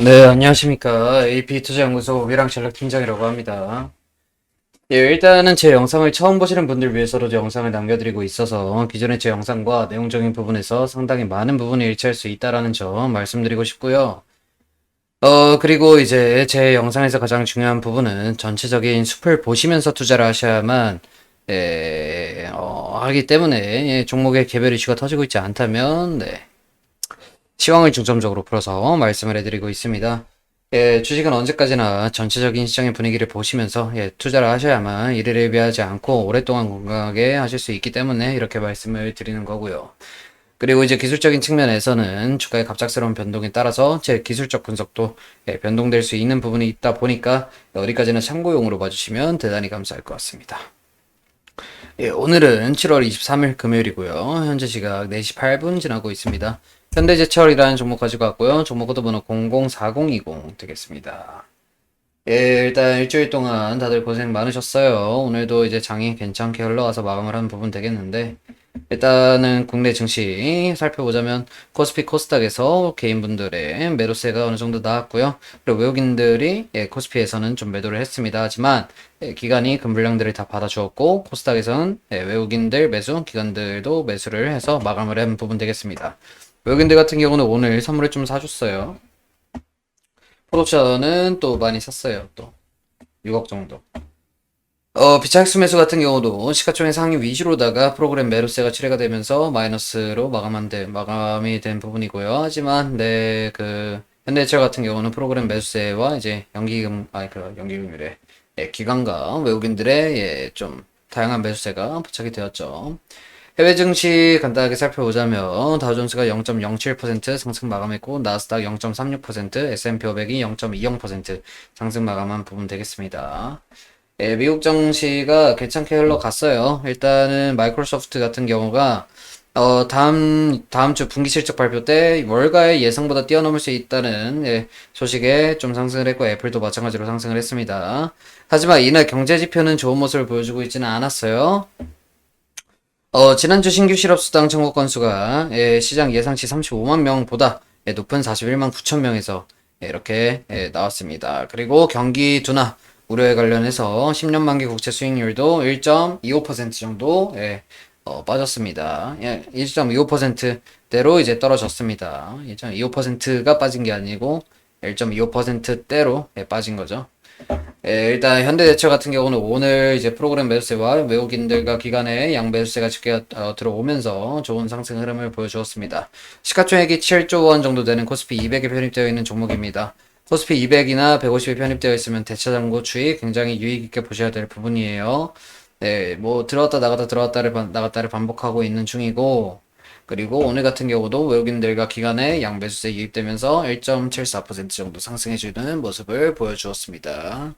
네, 안녕하십니까. AP투자연구소 위랑철락 팀장이라고 합니다. 예, 일단은 제 영상을 처음 보시는 분들 위해서도 영상을 남겨드리고 있어서 기존의 제 영상과 내용적인 부분에서 상당히 많은 부분이 일치할 수 있다라는 점 말씀드리고 싶고요. 어, 그리고 이제 제 영상에서 가장 중요한 부분은 전체적인 숲을 보시면서 투자를 하셔야만, 예, 어, 하기 때문에 예, 종목의 개별 이슈가 터지고 있지 않다면, 네. 시황을 중점적으로 풀어서 말씀을 해드리고 있습니다. 예, 주식은 언제까지나 전체적인 시장의 분위기를 보시면서 예, 투자를 하셔야만 일을 일비하지 않고 오랫동안 건강하게 하실 수 있기 때문에 이렇게 말씀을 드리는 거고요. 그리고 이제 기술적인 측면에서는 주가의 갑작스러운 변동에 따라서 제 기술적 분석도 예, 변동될 수 있는 부분이 있다 보니까 어디까지나 참고용으로 봐주시면 대단히 감사할 것 같습니다. 예, 오늘은 7월 23일 금요일이고요. 현재 시각 4시 8분 지나고 있습니다. 현대제철이라는 종목 가지고 왔고요. 종목 코드 번호 004020 되겠습니다. 예, 일단 일주일 동안 다들 고생 많으셨어요. 오늘도 이제 장이 괜찮게 흘러가서 마감을 하는 부분 되겠는데, 일단은 국내 증시 살펴보자면 코스피 코스닥에서 개인분들의 매도세가 어느 정도 나왔고요. 그리고 외국인들이 예, 코스피에서는 좀 매도를 했습니다. 하지만 예, 기관이 금불량들을 다 받아주었고 코스닥에서는 예, 외국인들 매수, 기관들도 매수를 해서 마감을 한 부분 되겠습니다. 외국인들 같은 경우는 오늘 선물을 좀 사줬어요. 포도차는 또 많이 샀어요. 또 6억 정도. 어, 비차익수 매수 같은 경우도 시가총액 상위 위주로다가 프로그램 매도세가 출회가 되면서 마이너스로 마감한 데, 마감이 된 부분이고요. 하지만, 네, 그, 현대제철 같은 경우는 프로그램 매수세와 이제 연기금, 아니, 그, 연기금률에, 예, 기관과 외국인들의, 예, 좀, 다양한 매수세가 포착이 되었죠. 해외 증시 간단하게 살펴보자면 다우존스가 0.07% 상승 마감했고 나스닥 0.36%, S&P 500이 0.20% 상승 마감한 부분 되겠습니다. 예, 미국 증시가 괜찮게 흘러갔어요. 일단은 마이크로소프트 같은 경우가 어, 다음, 다음 주 분기 실적 발표 때 월가의 예상보다 뛰어넘을 수 있다는 예, 소식에 좀 상승을 했고 애플도 마찬가지로 상승을 했습니다. 하지만 이날 경제 지표는 좋은 모습을 보여주고 있지는 않았어요. 어, 지난주 신규 실업수당 청구 건수가 예, 시장 예상치 35만 명보다 예, 높은 41만 9천 명에서 예, 이렇게 예, 나왔습니다. 그리고 경기 둔화 우려에 관련해서 10년 만기 국채 수익률도 1.25% 정도 예, 어, 빠졌습니다. 예, 1.25%대로 이제 떨어졌습니다. 1.25%가 빠진 게 아니고 1.25%대로 예, 빠진 거죠. 예, 일단 현대제철 같은 경우는 오늘 이제 프로그램 매수세와 외국인들과 기관의 양 매수세가 집계 어, 들어오면서 좋은 상승 흐름을 보여주었습니다. 시가총액이 7조 원 정도 되는 코스피 200에 편입되어 있는 종목입니다. 코스피 200이나 150에 편입되어 있으면 대차장고 추이 굉장히 유익 있게 보셔야 될 부분이에요. 네, 뭐 들어왔다 나갔다 들어왔다를 반- 나갔다를 반복하고 있는 중이고 그리고 오늘 같은 경우도 외국인들과 기관의 양매수세 유입되면서 1.74% 정도 상승해주는 모습을 보여주었습니다.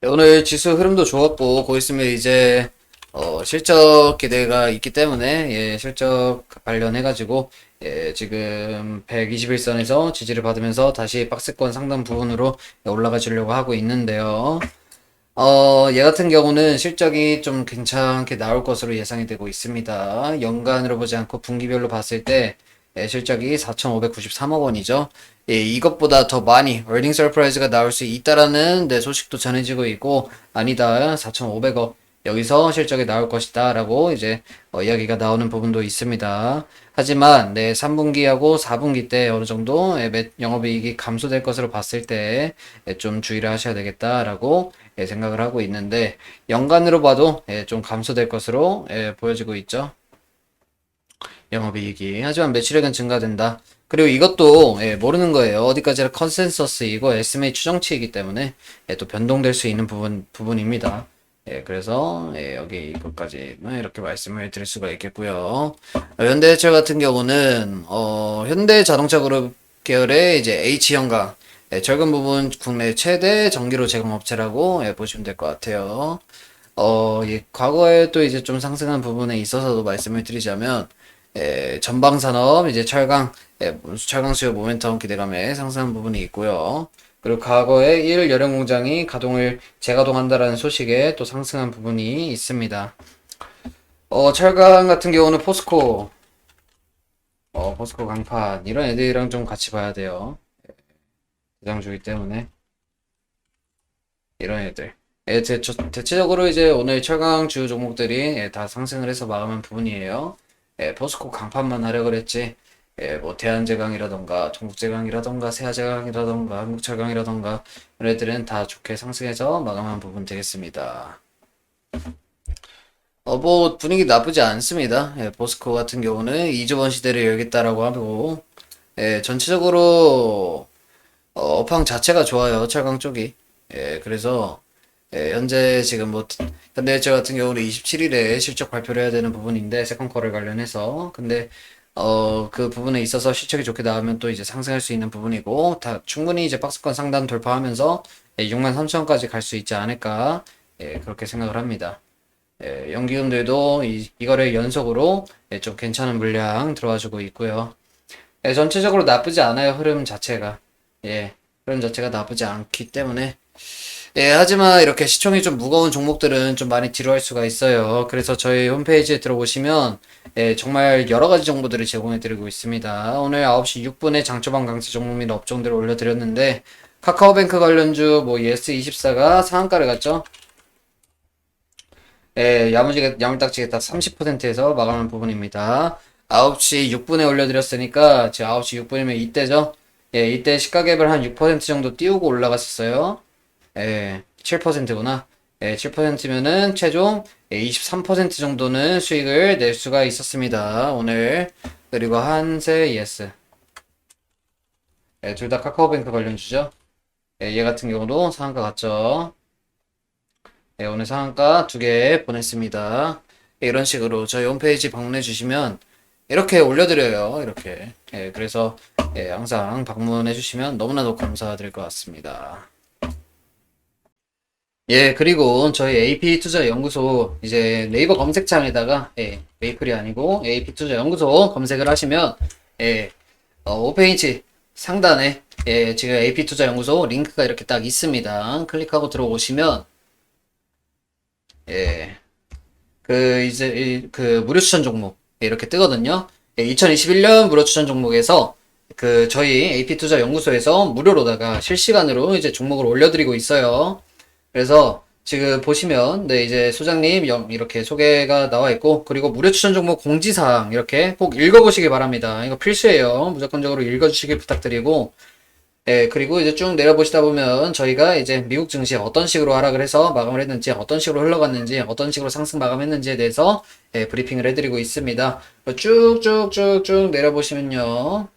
네, 오늘 지수 흐름도 좋았고, 곧 있으면 이제, 어, 실적 기대가 있기 때문에, 예, 실적 관련해 가지고, 예, 지금 121선에서 지지를 받으면서 다시 박스권 상단 부분으로 올라가 주려고 하고 있는데요. 어, 얘 같은 경우는 실적이 좀 괜찮게 나올 것으로 예상이 되고 있습니다. 연간으로 보지 않고 분기별로 봤을 때 예, 실적이 4,593억 원이죠. 예, 이것보다 더 많이 earning surprise가 나올 수 있다라는 네, 소식도 전해지고 있고 아니다 4,500억 여기서 실적이 나올 것이다 라고 이제 어, 이야기가 나오는 부분도 있습니다. 하지만 네, 3분기하고 4분기 때 어느 정도 예, 매- 영업이익이 감소될 것으로 봤을 때 좀 주의를 하셔야 되겠다라고 예, 생각을 하고 있는데 연간으로 봐도 예, 좀 감소될 것으로 예, 보여지고 있죠. 영업이익이 하지만 매출액은 증가된다. 그리고 이것도 예, 모르는 거예요. 어디까지나 컨센서스이고 SMA 추정치이기 때문에 예, 또 변동될 수 있는 부분 부분입니다. 예, 그래서 예, 여기 이것까지는 이렇게 말씀을 드릴 수가 있겠고요. 어, 현대제철 같은 경우는 어, 현대자동차그룹 계열의 이제 H형강 예, 절금 부분 국내 최대 전기로 제공 업체라고 예, 보시면 될 것 같아요. 어, 예, 과거에 또 이제 좀 상승한 부분에 있어서도 말씀을 드리자면 예, 전방 산업, 이제 철강, 예, 철강 수요 모멘텀 기대감에 상승한 부분이 있고요. 그리고 과거에 1 열형 공장이 가동을 재가동한다라는 소식에 또 상승한 부분이 있습니다. 어, 철강 같은 경우는 포스코, 어, 포스코 강판, 이런 애들이랑 좀 같이 봐야 돼요. 대장 주기 때문에 이런 애들. 예, 대체적으로 이제 오늘 철강 주요 종목들이 예, 다 상승을 해서 마감한 부분이에요. 예, 포스코 강판만 하려 그랬지. 예, 뭐 대한제강이라던가 동국제강이라던가 세아제강이라던가 한국철강이라던가 이런 애들은 다 좋게 상승해서 마감한 부분 되겠습니다. 어, 뭐 분위기 나쁘지 않습니다. 예, 포스코 같은 경우는 이조원 시대를 열겠다라고 하고 예, 전체적으로 어, 업황 자체가 좋아요. 철강 쪽이. 예, 그래서 예, 현재 지금 뭐 현대해체 같은 경우는 27일에 실적 발표를 해야 되는 부분인데 세컨커를 관련해서 근데 어, 그 부분에 있어서 실적이 좋게 나오면 또 이제 상승할 수 있는 부분이고 다 충분히 이제 박스권 상단 돌파하면서 예, 6만 3천까지 갈 수 있지 않을까 예, 그렇게 생각을 합니다. 예, 연기금들도 이, 이거를 연속으로 예, 좀 괜찮은 물량 들어와주고 있고요. 예, 전체적으로 나쁘지 않아요, 흐름 자체가. 예, 흐름 자체가 나쁘지 않기 때문에. 예, 하지만 이렇게 시총이 좀 무거운 종목들은 좀 많이 뒤로 할 수가 있어요. 그래서 저희 홈페이지에 들어보시면, 예, 정말 여러 가지 정보들을 제공해 드리고 있습니다. 오늘 9시 6분에 장초반 강세 종목 및 업종들을 올려 드렸는데, 카카오뱅크 관련주, 뭐, 예스24가 상한가를 갔죠? 예, 야무지게, 야물딱지게 딱 30%에서 마감한 부분입니다. 9시 6분에 올려드렸으니까, 지금 9시 6분이면 이때죠? 예, 이때 시가갭을 한 6% 정도 띄우고 올라갔었어요. 예, 7%구나. 예, 7%면은 최종 23% 정도는 수익을 낼 수가 있었습니다. 오늘. 그리고 한세 예스. 예, 둘 다 카카오뱅크 관련주죠. 예, 얘 같은 경우도 상한가 같죠. 예, 오늘 상한가 두 개 보냈습니다. 예, 이런 식으로 저희 홈페이지 방문해 주시면 이렇게 올려드려요. 이렇게. 예, 그래서 예, 항상 방문해 주시면 너무나도 감사드릴 것 같습니다. 예, 그리고 저희 AP 투자 연구소 이제 네이버 검색창에다가 예, 메이플이 아니고 AP 투자 연구소 검색을 하시면 예, 어, 홈페이지 상단에 예, 지금 AP 투자 연구소 링크가 이렇게 딱 있습니다. 클릭하고 들어오시면 예, 그 이제 이- 그 무료 추천 종목 예, 이렇게 뜨거든요. 2021년 무료 추천 종목에서 그 저희 AP 투자 연구소에서 무료로다가 실시간으로 이제 종목을 올려드리고 있어요. 그래서 지금 보시면 네 이제 소장님 영- 이렇게 소개가 나와 있고 그리고 무료 추천 종목 공지사항 이렇게 꼭 읽어보시기 바랍니다. 이거 필수예요. 무조건적으로 읽어주시길 부탁드리고 예, 그리고 이제 쭉 내려보시다 보면 저희가 이제 미국 증시 어떤 식으로 하락을 해서 마감을 했는지, 어떤 식으로 흘러갔는지, 어떤 식으로 상승 마감했는지에 대해서 예, 브리핑을 해드리고 있습니다. 쭉쭉쭉쭉 내려보시면요.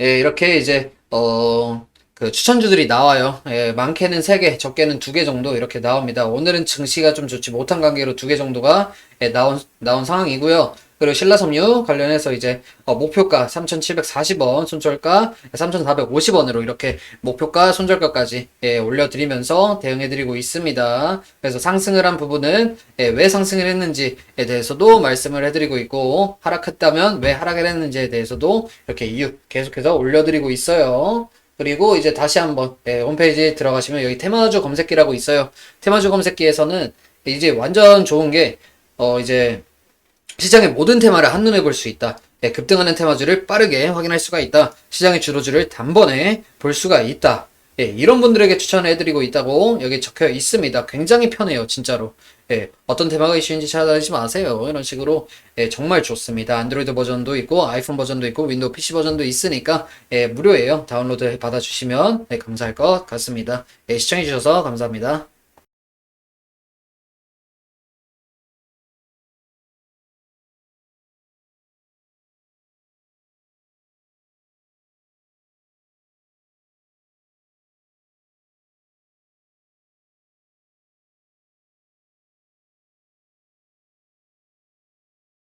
예, 이렇게 이제 어, 그 추천주들이 나와요. 예, 많게는 3개, 적게는 2개 정도 이렇게 나옵니다. 오늘은 증시가 좀 좋지 못한 관계로 2개 정도가 예, 나온 나온 상황이고요. 그리고 신라섬유 관련해서 이제 어, 목표가 3,740원, 손절가 3,450원으로 이렇게 목표가, 손절가까지 예, 올려드리면서 대응해드리고 있습니다. 그래서 상승을 한 부분은 예, 왜 상승을 했는지에 대해서도 말씀을 해드리고 있고 하락했다면 왜 하락을 했는지에 대해서도 이렇게 이유 계속해서 올려드리고 있어요. 그리고 이제 다시 한번 예, 홈페이지에 들어가시면 여기 테마주 검색기라고 있어요. 테마주 검색기에서는 이제 완전 좋은 게 어, 이제 시장의 모든 테마를 한눈에 볼 수 있다. 예, 급등하는 테마주를 빠르게 확인할 수가 있다. 시장의 주도주를 단번에 볼 수가 있다. 예, 이런 분들에게 추천해드리고 있다고 여기 적혀 있습니다. 굉장히 편해요, 진짜로. 예, 어떤 테마가 이슈인지 찾아다니지 마세요. 이런 식으로 예, 정말 좋습니다. 안드로이드 버전도 있고 아이폰 버전도 있고 윈도우 PC 버전도 있으니까 예, 무료예요. 다운로드 받아주시면 네, 감사할 것 같습니다. 예, 시청해주셔서 감사합니다.